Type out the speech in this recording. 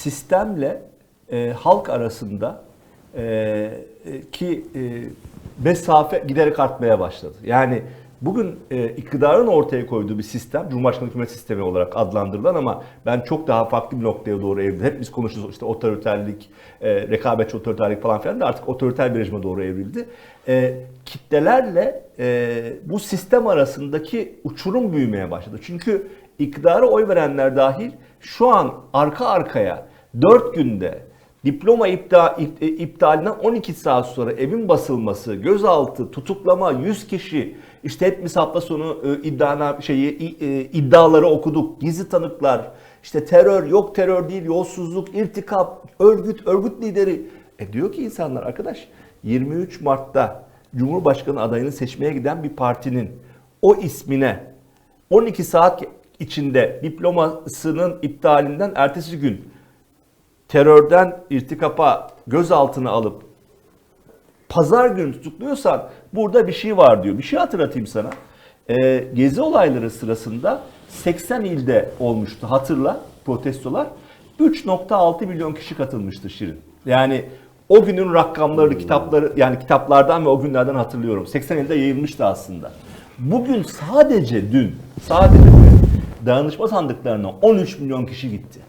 sistemle e, halk arasında e, e, ki e, mesafe giderek artmaya başladı. Yani bugün e, iktidarın ortaya koyduğu bir sistem, Cumhurbaşkanı hükümet sistemi olarak adlandırılan ama ben çok daha farklı bir noktaya doğru evrildi. Hep biz konuşuyoruz işte otoriterlik, e, rekabetçi otoriterlik falan filan da artık otoriter bir rejime doğru evrildi. E, kitlelerle e, bu sistem arasındaki uçurum büyümeye başladı. Çünkü iktidara oy verenler dahil şu an arka arkaya 4 günde diploma ipta, ip- e, iptalinden 12 saat sonra evin basılması, gözaltı, tutuklama, 100 kişi işte hepimiz hafta sonu e, iddiana şeyi e, iddiaları okuduk. Gizli tanıklar, işte terör, yok terör değil, yolsuzluk, irtikap, örgüt, örgüt lideri. E diyor ki insanlar arkadaş 23 Mart'ta Cumhurbaşkanı adayını seçmeye giden bir partinin o ismine 12 saat içinde diplomasının iptalinden ertesi gün terörden irtikapa gözaltına alıp pazar günü tutukluyorsan burada bir şey var diyor. Bir şey hatırlatayım sana. Ee, gezi olayları sırasında 80 ilde olmuştu hatırla protestolar. 3.6 milyon kişi katılmıştı Şirin. Yani o günün rakamları, kitapları yani kitaplardan ve o günlerden hatırlıyorum. 80 ilde yayılmıştı aslında. Bugün sadece dün, sadece dün dayanışma sandıklarına 13 milyon kişi gitti.